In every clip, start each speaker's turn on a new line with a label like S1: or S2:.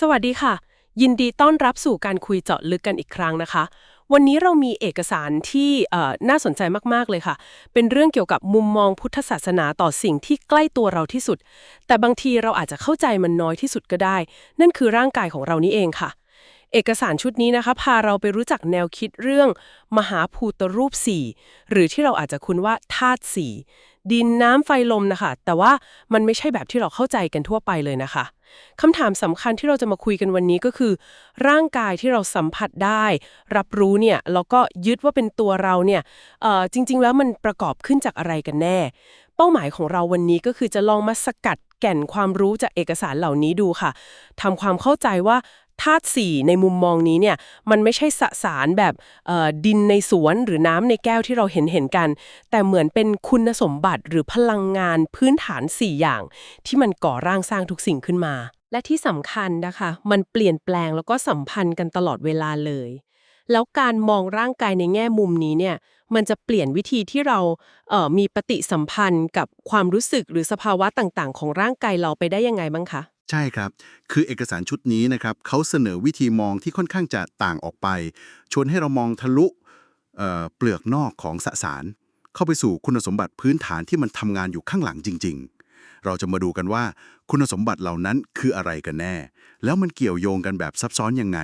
S1: สวัสดีค่ะ ยินดีต้อนรับสู่การคุยเจาะลึกกันอีกครั้งนะคะ วันนี้เรามีเอกสารที่น่าสนใจมากๆเลยค่ะ เป็นเรื่องเกี่ยวกับมุมมองพุทธศาสนาต่อสิ่งที่ใกล้ตัวเราที่สุด แต่บางทีเราอาจจะเข้าใจมันน้อยที่สุดก็ได้ นั่นคือร่างกายของเรานี่เองค่ะ เอกสารชุดนี้นะคะ พาเราไปรู้จักแนวคิดเรื่อง มหาภูตรูปสี่หรือที่เราอาจจะคุ้นว่าธาตุสี่ ดินน้ำไฟลมนะคะ แต่ว่ามันไม่ใช่แบบที่เราเข้าใจกันทั่วไปเลยนะคะคำถามสำคัญที่เราจะมาคุยกันวันนี้ก็คือ ร่างกายที่เราสัมผัสได้ รับรู้เนี่ยแล้วก็ยึดว่าเป็นตัวเราเนี่ยเออจริง ๆ แล้วมันประกอบขึ้นจากอะไรกันแน่ เป้าหมายของเราวันนี้ก็คือจะลองมาสกัดแก่นความรู้จากเอกสารเหล่านี้ดูค่ะทำความเข้าใจว่า ธาตุสี่ในมุมมองนี้เนี่ยมันไม่ใช่สสารแบบดินในสวนหรือน้ำในแก้วที่เราเห็นเห็นกัน แต่เหมือนเป็นคุณสมบัติหรือพลังงานพื้นฐาน 4 อย่าง ที่มันก่อร่างสร้างทุกสิ่งขึ้นมา และที่สำคัญนะคะ มันเปลี่ยนแปลงแล้วก็สัมพันธ์กันตลอดเวลาเลย แล้วการมองร่างกายในแง่มุมนี้เนี่ยมันจะเปลี่ยนวิธีที่เราเอ่อมีปฏิสัมพันธ์กับความรู้สึกหรือสภาวะต่างๆ ของร่างกายเราไปได้ยังไงบ้างคะ
S2: ใช่ครับ คือเอกสารชุดนี้นะครับเขาเสนอวิธีมองที่ค่อนข้างจะต่างออกไป ชวนให้เรามองทะลุเอ่อเปลือกนอกของสสาร เข้าไปสู่คุณสมบัติพื้นฐานที่มันทำงานอยู่ข้างหลังจริง ๆ เราจะมาดูกันว่าคุณสมบัติเหล่านั้นคืออะไรกันแน่ แล้วมันเกี่ยวโยงกันแบบซับซ้อนยังไง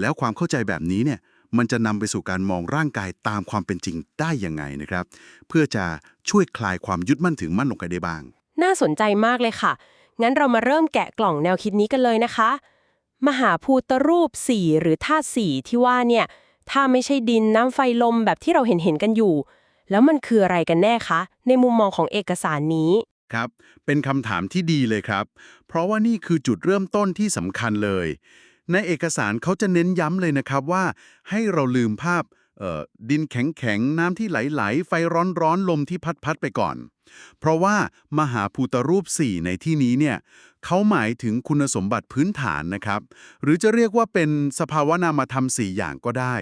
S2: แล้วความเข้าใจแบบนี้เนี่ยมันจะนำไปสู่การมองร่างกายตามความเป็นจริงได้ยังไงนะครับ เพื่อจะช่วยคลายความยึดมั่นถึงมั่นลงไปได้บ้าง
S1: น่าสนใจมากเลยค่ะ งั้นเรามาเริ่มแกะกล่องแนวคิดนี้กันเลยนะคะ มหาภูตรูปสี่หรือธาตุสี่ที่ว่าเนี่ยถ้าไม่ใช่ดินน้ำไฟลมแบบที่เราเห็นเห็นกันอยู่ แล้วมันคืออะไรกันแน่คะ ในมุมมองของเอกสารนี้
S2: ครับ เป็นคำถามที่ดีเลยครับ เพราะว่านี่คือจุดเริ่มต้นที่สำคัญเลย ในเอกสารเขาจะเน้นย้ำเลยนะครับว่า ให้เราลืมภาพเออดินแข็งๆ น้ำที่ไหลๆ ไฟร้อนๆ ลมที่พัดๆ ไปก่อนเพราะว่ามหาภูตรูป 4 ในที่นี้เนี่ยเขาหมายถึงคุณสมบัติพื้นฐานนะครับ หรือจะเรียกว่าเป็นสภาวะนามธรรม 4 อย่างก็ได้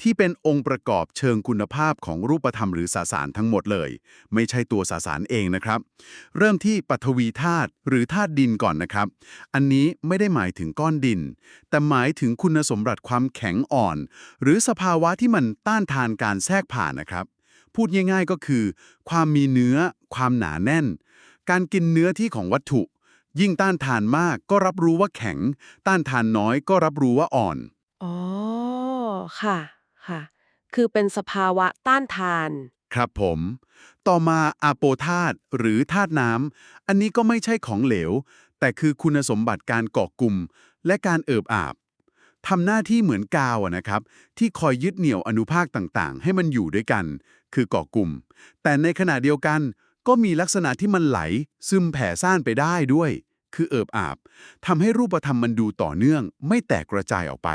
S2: ที่เป็นองค์ประกอบเชิงคุณภาพของรูปธรรมหรือสสารทั้งหมดเลย ไม่ใช่ตัวสสารเองนะครับ เริ่มที่ปฐวีธาตุหรือธาตุดินก่อนนะครับ อันนี้ไม่ได้หมายถึงก้อนดิน แต่หมายถึงคุณสมบัติความแข็งอ่อน หรือสภาวะที่มันต้านทานการแทรกผ่านนะครับพูดง่ายๆก็คือ ความมีเนื้อ ความหนาแน่น การกินเนื้อที่ของวัตถุ ยิ่งต้านทานมากก็รับรู้ว่าแข็ง ต้านทานน้อยก็รับรู้ว่าอ่อน
S1: อ๋อ ค่ะ ค่ะ คือเป็นสภาวะต้านทาน
S2: ครับผม ต่อมาอาโปธาตุหรือธาตุน้ำ อันนี้ก็ไม่ใช่ของเหลว แต่คือคุณสมบัติการเกาะกลุ่ม และการเอิบอาบทำหน้าที่เหมือนกาวอะนะครับ ที่คอยยึดเหนี่ยวอนุภาคต่างๆ ให้มันอยู่ด้วยกัน คือเกาะกลุ่ม แต่ในขณะเดียวกัน ก็มีลักษณะที่มันไหล ซึมแผ่ซ่านไปได้ด้วย คือเอิบอาบทำให้รูปธรรมมันดูต่อเนื่อง ไม่แตกกระจายออกไป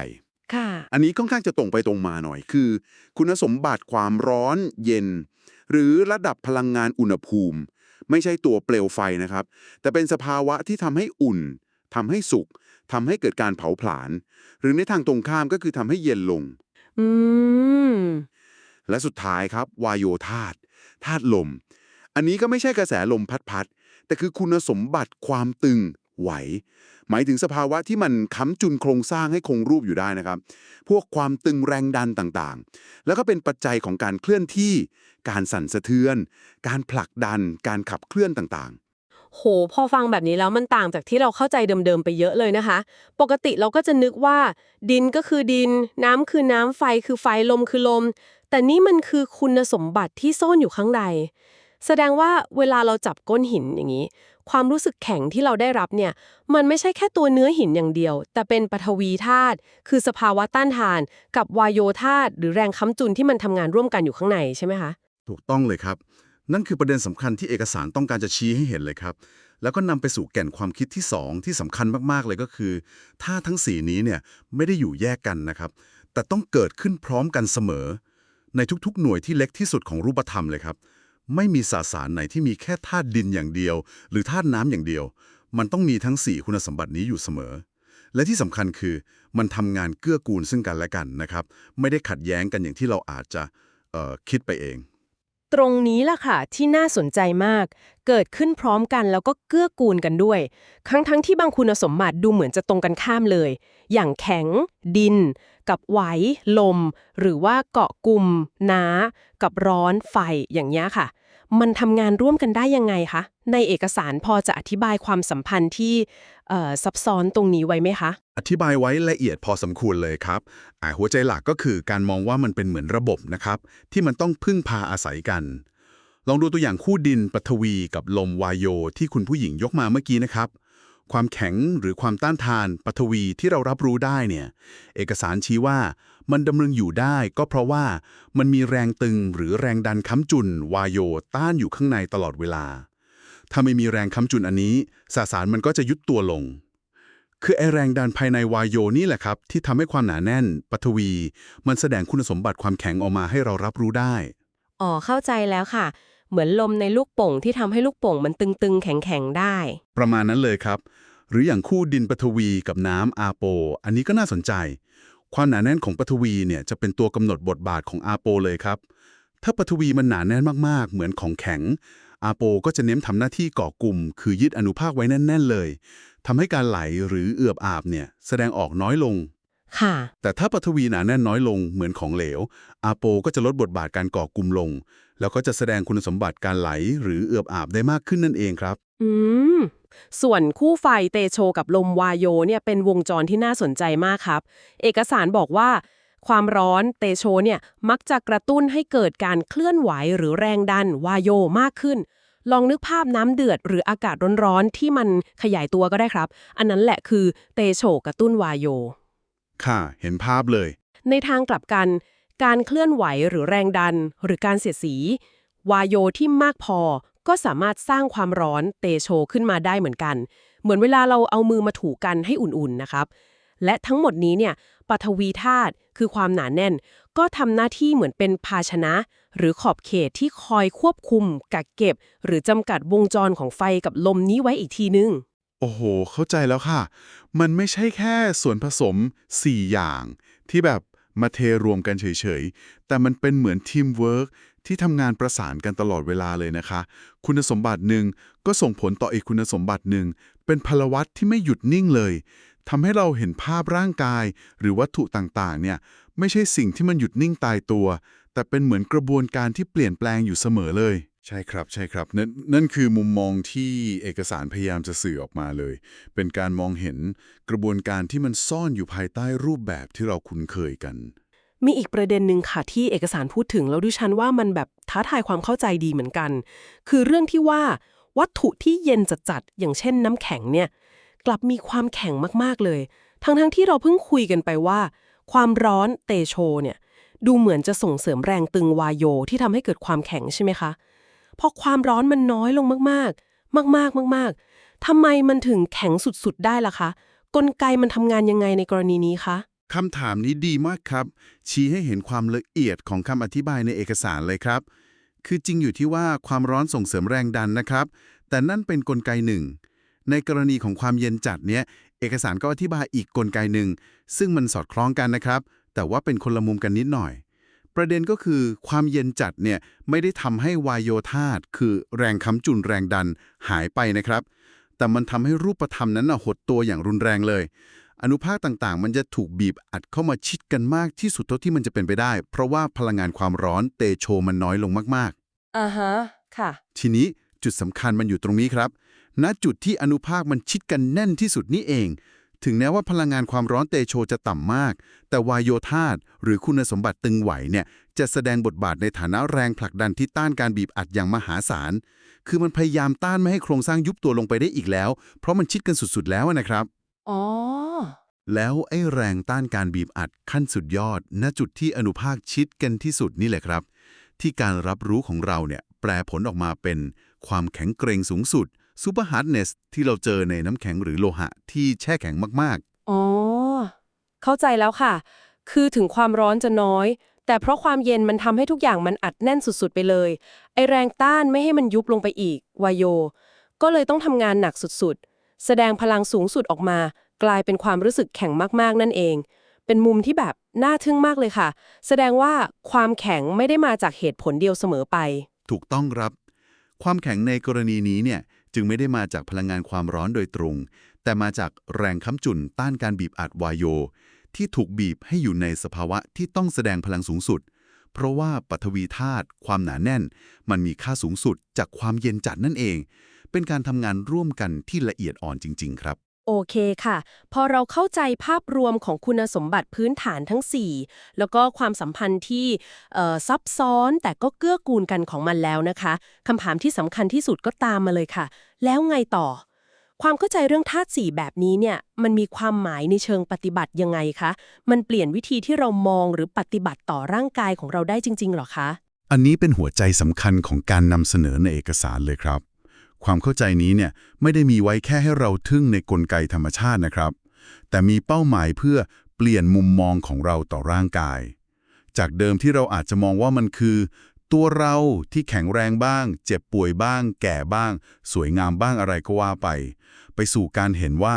S1: ค่ะ
S3: อันนี้ค่อนข้างจะตรงไปตรงมาหน่อย คือ คุณสมบัติความร้อนเย็น หรือระดับพลังงานอุณหภูมิ ไม่ใช่ตัวเปลวไฟนะครับ แต่เป็นสภาวะที่ทำให้อุ่นทำให้สุกทำให้เกิดการเผาผลาญหรือในทางตรงข้ามก็คือทำให้เย็นลง
S1: อืม
S3: และสุดท้ายครับ วายโยธาตุธาตุลม อันนี้ก็ไม่ใช่กระแสลมพัดๆแต่คือคุณสมบัติความตึงไหว หมายถึงสภาวะที่มันค้ำจุนโครงสร้างให้คงรูปอยู่ได้นะครับ พวกความตึงแรงดันต่างๆ แล้วก็เป็นปัจจัยของการเคลื่อนที่ การสั่นสะเทือน การผลักดัน การขับเคลื่อนต่างๆ
S1: โห พอฟังแบบนี้แล้วมันต่างจากที่เราเข้าใจเดิมๆไปเยอะเลยนะคะ ปกติเราก็จะนึกว่า ดินก็คือดิน น้ำคือน้ำไฟคือไฟลมคือลม แต่นี่มันคือคุณสมบัติที่ซ่อนอยู่ข้างใน แสดงว่าเวลาเราจับก้นหินอย่างนี้ ความรู้สึกแข็งที่เราได้รับเนี่ย มันไม่ใช่แค่ตัวเนื้อหินอย่างเดียว แต่เป็นปฐวีธาตุคือสภาวะต้านทาน กับวายโยธาตุหรือแรงค้ำจุนที่มันทำงานร่วมกันอยู่ข้างในใช่ไหมคะ
S2: ถูกต้องเลยครับ นั่นคือประเด็นสำคัญที่เอกสารต้องการจะชี้ให้เห็นเลยครับ แล้วก็นำไปสู่แก่นความคิดที่ 2 ที่สำคัญมากๆเลยก็คือถ้าทั้งสีนี้เนี่ยไม่ได้อยู่แยกกันนะครับแต่ต้องเกิดขึ้นพร้อมกันเสมอ ในทุกๆ หน่วยที่เล็กที่สุดของรูปธรรมเลยครับ ไม่มีสสารไหนที่มีแค่ธาตุดินอย่างเดียว หรือธาตุน้ำอย่างเดียว มันต้องมีทั้ง 4 คุณสมบัตินี้อยู่เสมอ และที่สำคัญคือมันทำงานเกื้อกูลซึ่งกันและกันนะครับ ไม่ได้ขัดแย้งกันอย่างที่เราอาจจะคิดไปเอง
S4: ตรงนี้ล่ะค่ะ ที่น่าสนใจมาก เกิดขึ้นพร้อมกันแล้วก็เกื้อกูลกันด้วยทั้งทั้งที่บางคุณสมบัติดูเหมือนจะตรงกันข้ามเลย อย่างแข็ง ดิน กับไหว ลม หรือว่าเกาะกลุ่มน้า กับร้อนไฟอย่างนี้ค่ะ มันทำงานร่วมกันได้ยังไงคะ ในเอกสารพอจะอธิบายความสัมพันธ์ที่ซับซ้อนตรงนี้ไว้ไหมคะ
S2: อธิบายไว้ละเอียดพอสมควรเลยครับหัวใจหลักก็คือการมองว่ามันเป็นเหมือนระบบนะครับ ที่มันต้องพึ่งพาอาศัยกัน ลองดูตัวอย่างคู่ดินปฐวีกับลมวายโยที่คุณผู้หญิงยกมาเมื่อกี้นะครับ ความแข็งหรือความต้านทานปฐวีที่เรารับรู้ได้เนี่ย เอกสารชี้ว่ามันดำรงอยู่ได้ก็เพราะว่ามันมีแรงตึงหรือแรงดันค้ำจุน วายโย ต้านอยู่ข้างในตลอดเวลา ถ้าไม่มีแรงค้ำจุนอันนี้ สสารมันก็จะยุดตัวลง คือไอแรงดันภายในวายโยนี่แหละครับ ที่ทำให้ความหนาแน่นปฐวี มันแสดงคุณสมบัติความแข็งออกมาให้เรารับรู้ได้
S4: อ๋อเข้าใจแล้วค่ะ เหมือนลมในลูกโป่งที่ทำให้ลูกโป่งมันตึงๆ แข็งๆได้
S2: ประมาณนั้นเลยครับ หรืออย่างคู่ดินปฐวีกับน้ำอาโป อันนี้ก็น่าสนใจ ความหนาแน่นของปฐวีเนี่ยจะเป็นตัวกำหนดบทบาทของอาโปเลยครับ ถ้าปฐวีมันหนาแน่นมากๆ เหมือนของแข็ง อาโปก็จะเน้นทำหน้าที่ก่อกลุ่ม คือยึดอนุภาคไว้แน่น ๆ เลยทำให้การไหลหรือเอือบอาบเนี่ยแสดงออกน้อยลง
S4: ค่ะ
S2: แต่ถ้าปฐวีหนาแน่นน้อยลงเหมือนของเหลว อาโปก็จะลดบทบาทการก่อกลุ่มลง แล้วก็จะแสดงคุณสมบัติการไหลหรือเอือบอาบได้มากขึ้นนั่นเองครับ
S1: อืม ส่วนคู่ไฟเตโชกับลมวายโยเนี่ยเป็นวงจรที่น่าสนใจมากครับ เอกสารบอกว่า ความร้อนเตโชเนี่ยมักจะกระตุ้นให้เกิดการเคลื่อนไหวหรือแรงดันวายโยมากขึ้น ลองนึกภาพน้ำเดือดหรืออากาศร้อนๆที่มันขยายตัวก็ได้ครับ อันนั้นแหละคือเตโชกระตุ้นวายโย
S2: ค่ะเห็นภาพเลย
S1: ในทางกลับกัน การเคลื่อนไหวหรือแรงดันหรือการเสียดสี วายโยที่มากพอ ก็สามารถสร้างความร้อนเตโชขึ้นมาได้เหมือนกัน เหมือนเวลาเราเอามือมาถูกันให้อุ่นๆนะครับ และทั้งหมดนี้เนี่ยปฐวีธาตุคือความหนาแน่น ก็ทำหน้าที่เหมือนเป็นภาชนะ หรือขอบเขตที่คอยควบคุม กักเก็บ หรือจำกัดวงจรของไฟกับลมนี้ไว้อีกทีนึง
S2: โอ้โห เข้าใจแล้วค่ะ มันไม่ใช่แค่ส่วนผสม 4 อย่าง ที่แบบมาเทรวมกันเฉยๆ แต่มันเป็นเหมือนทีมเวิร์ก ที่ทำงานประสานกันตลอดเวลาเลยนะคะ คุณสมบัติหนึ่งก็ส่งผลต่ออีกคุณสมบัติหนึ่ง เป็นพลวัตที่ไม่หยุดนิ่งเลยทำให้เราเห็นภาพร่างกาย หรือวัตถุต่างๆ เนี่ยไม่ใช่สิ่งที่มันหยุดนิ่งตายตัว แต่เป็นเหมือนกระบวนการที่เปลี่ยนแปลงอยู่เสมอเลย ใช่ครับ ใช่ครับนั่นนั่นคือมุมมองที่เอกสารพยายามจะสื่อออกมาเลย เป็นการมองเห็นกระบวนการที่มันซ่อนอยู่ภายใต้รูปแบบที่เราคุ้นเคยกัน
S1: มีอีกประเด็นหนึ่งค่ะที่เอกสารพูดถึงแล้วดิฉันว่ามันแบบท้าทายความเข้าใจดีเหมือนกัน คือเรื่องที่ว่าวัตถุที่เย็นจัดๆอย่างเช่นน้ำแข็งเนี่ยกลับมีความแข็งมากๆเลย ทั้งๆที่เราเพิ่งคุยกันไปว่า ความร้อนเตโชเนี่ยดูเหมือนจะส่งเสริมแรงตึงวายโยที่ทำให้เกิดความแข็งใช่ไหมคะพอความร้อนมันน้อยลงมากๆ มากๆมากๆทำไมมันถึงแข็งสุดๆได้ล่ะคะ กลไกมันทำงานยังไงในกรณีนี้คะ
S2: คำถามนี้ดีมากครับ ชี้ให้เห็นความละเอียดของคำอธิบายในเอกสารเลยครับ คือจริงอยู่ที่ว่าความร้อนส่งเสริมแรงดันนะครับ แต่นั่นเป็นนกลไกหนึ่ง ในกรณีของความเย็นจัดเนี้ยเอกสารก็อธิบายอีกกลไกหนึ่ง ซึ่งมันสอดคล้องกันนะครับ แต่ว่าเป็นคนละมุมกันนิดหน่อย ประเด็นก็คือความเย็นจัดเนี่ยไม่ได้ทำให้วายโยธาตคือแรงค้ำจุนแรงดันหายไปนะครับ แต่มันทำให้รูปธรรมนั้นหดตัวอย่างรุนแรงเลย อนุภาคต่างๆ มันจะถูกบีบอัดเข้ามาชิดกันมากที่สุดเท่าที่มันจะเป็นไปได้ เพราะว่าพลังงานความร้อนเตโชมันน้อยลงมาก
S4: อ่าฮะค่ะ
S2: ๆทีนี้จุดสำคัญมันอยู่ตรงนี้ครับ ณจุดที่อนุภาคมันชิดกันแน่นที่สุดนี่เอง ถึงแม้ว่าพลังงานความร้อนเตโชจะต่ำมาก แต่วายโยธาตหรือคุณสมบัติตึงไหวเนี่ยจะแสดงบทบาทในฐานะแรงผลักดันที่ต้านการบีบอัดอย่างมหาศาล คือมันพยายามต้านไม่ให้โครงสร้างยุบตัวลงไปได้อีกแล้ว เพราะมันชิดกันสุดๆแล้วนะครับ
S4: อ๋อ
S2: แล้วไอ้แรงต้านการบีบอัดขั้นสุดยอด ณจุดที่อนุภาคชิดกันที่สุดนี่แหละครับ ที่การรับรู้ของเราเนี่ยแปลผลออกมาเป็นความแข็งเกรงสูงสุด Super Hardness ที่เราเจอในน้ำแข็งหรือโลหะที่แช่แข็งมาก
S4: อ๋อ เข้าใจแล้วค่ะ คือถึงความร้อนจะน้อย แต่เพราะความเย็นมันทำให้ทุกอย่างมันอัดแน่นสุดๆไปเลย ไอแรงต้านไม่ให้มันยุบลงไปอีกวายโย ก็เลยต้องทำงานหนักสุดๆ แสดงพลังสูงสุดออกมา กลายเป็นความรู้สึกแข็งมากๆนั่นเอง เป็นมุมที่แบบน่าทึ่งมากเลยค่ะ แสดงว่าความแข็งไม่ได้มาจากเหตุผลเดียวเสมอไป
S2: ถูกต้องครับ ความแข็งในกรณีนี้เนี่ยจึงไม่ได้มาจากพลังงานความร้อนโดยตรง แต่มาจากแรงค้ำจุนต้านการบีบอัดวายโย ที่ถูกบีบให้อยู่ในสภาวะที่ต้องแสดงพลังสูงสุด เพราะว่าปฐวีธาตุความหนาแน่น มันมีค่าสูงสุดจากความเย็นจัดนั่นเอง เป็นการทำงานร่วมกันที่ละเอียดอ่อนจริง ๆ ครับ
S4: โอเคค่ะ พอเราเข้าใจภาพรวมของคุณสมบัติพื้นฐานทั้ง 4 แล้วก็ความสัมพันธ์ที่เอ่อซับซ้อนแต่ก็เกื้อกูลกันของมันแล้วนะคะคำถามที่สำคัญที่สุดก็ตามมาเลยค่ะ แล้วไงต่อ ความเข้าใจเรื่องธาตุสี่แบบนี้เนี่ยมันมีความหมายในเชิงปฏิบัติยังไงคะ มันเปลี่ยนวิธีที่เรามองหรือปฏิบัติต่อร่างกายของเราได้จริงๆหรอคะ
S2: อันนี้เป็นหัวใจสำคัญของการนำเสนอในเอกสารเลยครับ ความเข้าใจนี้เนี่ยไม่ได้มีไว้แค่ให้เราทึ่งในกลไกธรรมชาตินะครับ แต่มีเป้าหมายเพื่อเปลี่ยนมุมมองของเราต่อร่างกาย จากเดิมที่เราอาจจะมองว่ามันคือ ตัวเราที่แข็งแรงบ้าง เจ็บป่วยบ้าง แก่บ้าง สวยงามบ้างอะไรก็ว่าไป ไปสู่การเห็นว่า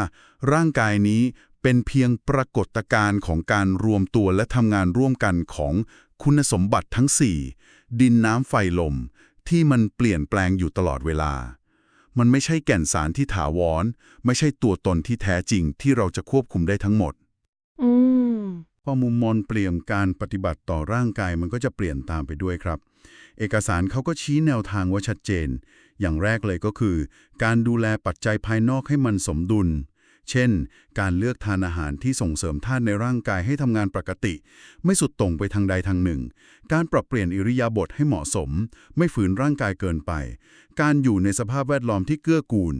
S2: ร่างกายนี้เป็นเพียงปรากฏการณ์ของการรวมตัวและทำงานร่วมกันของคุณสมบัติทั้ง 4 ดินน้ำไฟลม ที่มันเปลี่ยนแปลงอยู่ตลอดเวลา มันไม่ใช่แก่นสารที่ถาวร ไม่ใช่ตัวตนที่แท้จริงที่เราจะควบคุมได้ทั้งหมด
S4: อืม
S2: พอมุมมองเปลี่ยนการปฏิบัติต่อร่างกายมันก็จะเปลี่ยนตามไปด้วยครับ เอกสารเขาก็ชี้แนวทางไว่าชัดเจน อย่างแรกเลยก็คือ การดูแลปัจจัยภายนอกให้มันสมดุล เช่น การเลือกทานอาหารที่ส่งเสริมธาตุในร่างกายให้ทำงานปกติ ไม่สุดตรงไปทางใดทางหนึ่ง การปรับเปลี่ยนอิริยาบถให้เหมาะสม ไม่ฝืนร่างกายเกินไป การอยู่ในสภาพแวดล้อมที่เกื้อกูล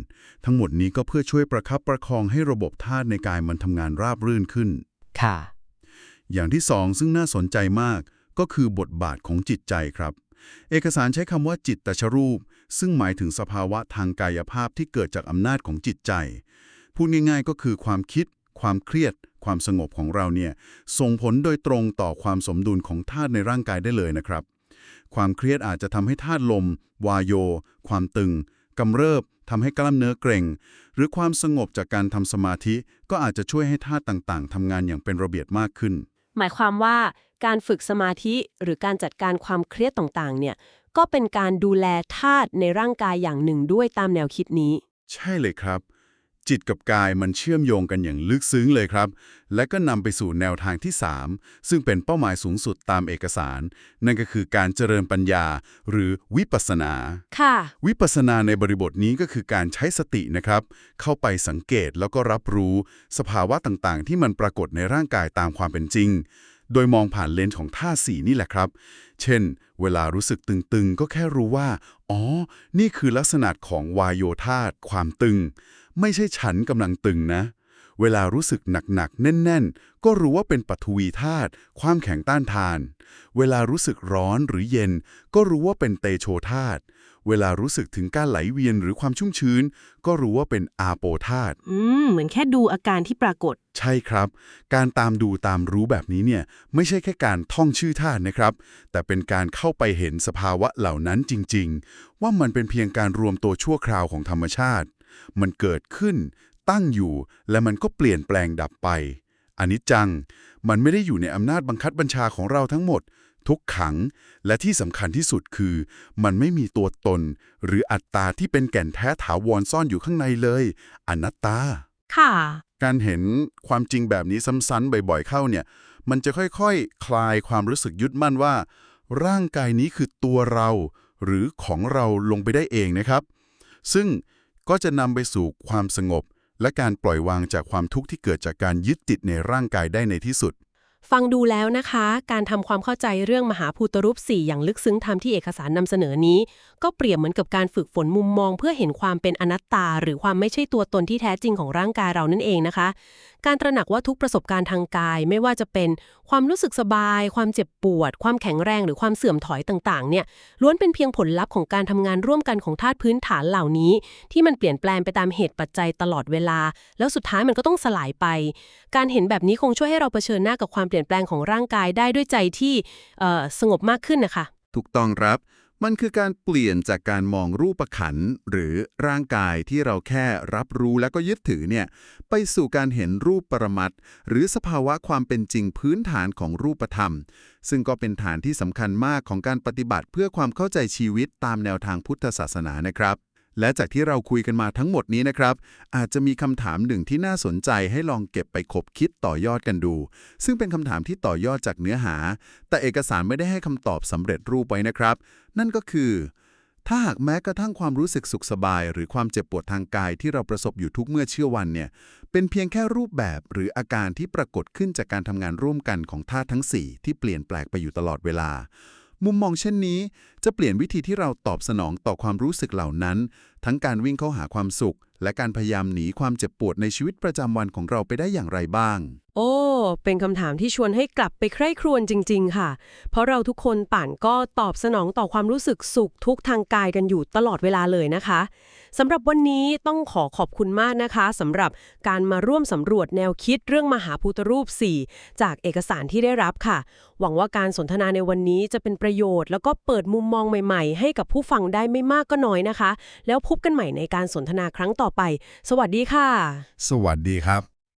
S2: ทั้งหมดนี้ก็เพื่อช่วยประคับประคองให้ระบบธาตุในกายมันทำงานราบรื่นขึ้น
S4: ค่ะ
S2: อย่างที่สองซึ่งน่าสนใจมากก็คือบทบาทของจิตใจครับ เอกสารใช้คำว่าจิตตชรูป ซึ่งหมายถึงสภาวะทางกายภาพที่เกิดจากอำนาจของจิตใจ พูดง่ายๆ ก็คือความคิด ความเครียด ความสงบของเราเนี่ยส่งผลโดยตรงต่อความสมดุลของธาตุในร่างกายได้เลยนะครับ ความเครียดอาจจะทำให้ธาตุลม วายโย ความตึงกำเริบทำให้กล้ามเนื้อเกร็ง หรือความสงบจากการทำสมาธิ ก็อาจจะช่วยให้ธาตุต่างๆทำงานอย่างเป็นระเบียบมากขึ้น
S4: หมายความว่าการฝึกสมาธิหรือการจัดการความเครียดต่างๆ เนี่ยก็เป็นการดูแลธาตุในร่างกายอย่างหนึ่งด้วยตามแนวคิดนี้
S2: ใช่เลยครับ จิตกับกายมันเชื่อมโยงกันอย่างลึกซึ้งเลยครับ และก็นำไปสู่แนวทางที่ 3 ซึ่งเป็นเป้าหมายสูงสุดตามเอกสาร นั่นก็คือการเจริญปัญญา หรือวิปัสสนา
S4: ค่ะ
S2: วิปัสสนาในบริบทนี้ก็คือการใช้สตินะครับ เข้าไปสังเกตแล้วก็รับรู้สภาวะต่างๆ ที่มันปรากฏในร่างกายตามความเป็นจริง โดยมองผ่านเลนส์ของท่าสี่นี่แหละครับ เช่น เวลารู้สึกตึงๆ ก็แค่รู้ว่า อ๋อ นี่คือลักษณะของวายโยธาตความตึง ไม่ใช่ฉันกำลังตึงนะ เวลารู้สึกหนักๆ แน่น ๆ ก็รู้ว่าเป็นปฐวีธาตุความแข็งต้านทาน เวลารู้สึกร้อนหรือเย็น ก็รู้ว่าเป็นเตโชธาตุเวลารู้สึกถึงการไหลเวียนหรือความชุ่มชื้น ก็รู้ว่าเป็นอาโปธาตุ
S4: อืม เหมือนแค่ดูอาการที่ปรากฏ
S2: ใช่ครับ การตามดูตามรู้แบบนี้เนี่ย ไม่ใช่แค่การท่องชื่อธาตุนะครับ แต่เป็นการเข้าไปเห็นสภาวะเหล่านั้นจริง ๆ ว่ามันเป็นเพียงการรวมตัวชั่วคราวของธรรมชาติ มันเกิดขึ้น ตั้งอยู่ และมันก็เปลี่ยนแปลงดับไปอนิจจัง มันไม่ได้อยู่ในอำนาจบังคับบัญชาของเราทั้งหมด ทุกขัง และที่สำคัญที่สุดคือ มันไม่มีตัวตน หรืออัตตาที่เป็นแก่นแท้ถาวรซ่อนอยู่ข้างในเลย อนัตตา
S4: ค่ะ
S2: การเห็นความจริงแบบนี้ซ้ำๆบ่อยๆเข้าเนี่ย มันจะค่อยๆคคลายความรู้สึกยึดมั่นว่า ร่างกายนี้คือตัวเรา หรือของเราลงไปได้เองนะครับ ซึ่ง ก็จะนำไปสู่ความสงบ และการปล่อยวางจากความทุกข์ที่เกิดจากการยึดติดในร่างกายได้ในที่สุด
S1: ฟังดูแล้วนะคะ การทำความเข้าใจเรื่องมหาภูตรูปสี่อย่างลึกซึ้งทำที่เอกสารนำเสนอนี้ ก็เปรียบเหมือนกับการฝึกฝนมุมมอง เพื่อเห็นความเป็นอนัตตา หรือความไม่ใช่ตัวตนที่แท้จริงของร่างกายเรานั่นเองนะคะ การตระหนักว่าทุกประสบการณ์ทางกาย ไม่ว่าจะเป็น ความรู้สึกสบาย ความเจ็บปวด ความแข็งแรงหรือความเสื่อมถอยต่างๆ เนี่ยล้วนเป็นเพียงผลลัพธ์ของการทำงานร่วมกันของธาตุพื้นฐานเหล่านี้ ที่มันเปลี่ยนแปลงไปตามเหตุปัจจัยตลอดเวลา แล้วสุดท้ายมันก็ต้องสลายไป การเห็นแบบนี้คงช่วยให้เราเผชิญหน้ากับความเปลี่ยนแปลงของร่างกายได้ด้วยใจที่สงบมากขึ้นนะคะ
S3: ถูกต้องครับ
S2: มันคือการเปลี่ยนจากการมองรูปขันหรือร่างกายที่เราแค่รับรู้แล้วก็ยึดถือเนี่ยไปสู่การเห็นรูปปรมัตหรือสภาวะความเป็นจริงพื้นฐานของรูปธรรม ซึ่งก็เป็นฐานที่สำคัญมากของการปฏิบัติเพื่อความเข้าใจชีวิตตามแนวทางพุทธศาสนานะครับ และจากที่เราคุยกันมาทั้งหมดนี้นะครับ อาจจะมีคำถามหนึ่งที่น่าสนใจให้ลองเก็บไปคบคิดต่อยอดกันดู ซึ่งเป็นคำถามที่ต่อยอดจากเนื้อหา แต่เอกสารไม่ได้ให้คำตอบสำเร็จรูปไว้นะครับ นั่นก็คือ ถ้าหากแม้กระทั่งความรู้สึกสุขสบาย หรือความเจ็บปวดทางกายที่เราประสบอยู่ทุกเมื่อเชื่อวันเนี่ย เป็นเพียงแค่รูปแบบหรืออาการที่ปรากฏขึ้นจากการทำงานร่วมกันของธาตุทั้ง 4 ที่เปลี่ยนแปลกไปอยู่ตลอดเวลา มุมมองเช่นนี้ จะเปลี่ยนวิธีที่เราตอบสนองต่อความรู้สึกเหล่านั้น ทั้งการวิ่งเข้าหาความสุข และการพยายามหนีความเจ็บปวดในชีวิตประจำวันของเราไปได้อย่างไรบ้าง
S1: โอ้ เป็นคำถามที่ชวนให้กลับไปใคร่ครวญจริง ๆ ค่ะ เพราะเราทุกคนต่างก็ตอบสนองต่อความรู้สึกสุขทุกทางกายกันอยู่ตลอดเวลาเลยนะคะสำหรับวันนี้ต้องขอขอบคุณมากนะคะสำหรับการมาร่วมสำรวจแนวคิดเรื่องมหาพุทธรูป 4 จากเอกสารที่ได้รับค่ะ หวังว่าการสนทนาในวันนี้จะเป็นประโยชน์ แล้วก็เปิดมุมมองใหม่ๆ ให้กับผู้ฟังได้ไม่มากก็น้อยนะคะ แล้วพบกันใหม่ในการสนทนาครั้งต่อไป สวัสดีค่ะ
S2: สวัสดีครับ